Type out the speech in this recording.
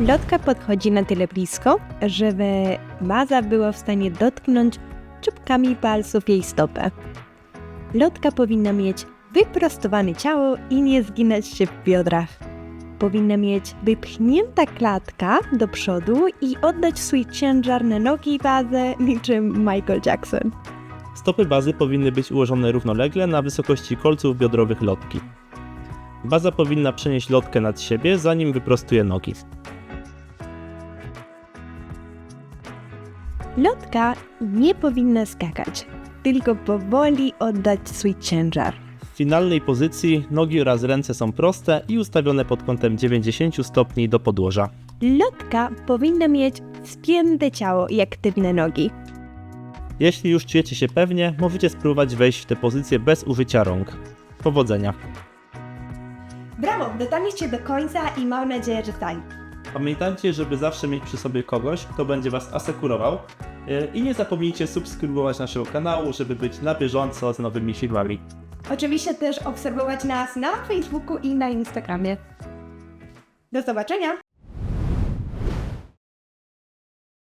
Lotka podchodzi na tyle blisko, żeby Baza była w stanie dotknąć czubkami palców jej stopę. Lotka powinna mieć wyprostowane ciało i nie zginać się w biodrach. Powinna mieć wypchnięta klatka do przodu i oddać swój ciężar na nogi bazę niczym Michael Jackson. Stopy bazy powinny być ułożone równolegle na wysokości kolców biodrowych lotki. Baza powinna przenieść lotkę nad siebie, zanim wyprostuje nogi. Lotka nie powinna skakać, tylko powoli oddać swój ciężar. W finalnej pozycji nogi oraz ręce są proste i ustawione pod kątem 90 stopni do podłoża. Lotka powinna mieć spięte ciało i aktywne nogi. Jeśli już czujecie się pewnie, możecie spróbować wejść w tę pozycję bez użycia rąk. Powodzenia! Brawo, dotarliście do końca i mam nadzieję, że tak. Pamiętajcie, żeby zawsze mieć przy sobie kogoś, kto będzie Was asekurował. Yy, I nie zapomnijcie subskrybować naszego kanału, żeby być na bieżąco z nowymi filmami. Oczywiście też obserwować nas na Facebooku i na Instagramie. Do zobaczenia!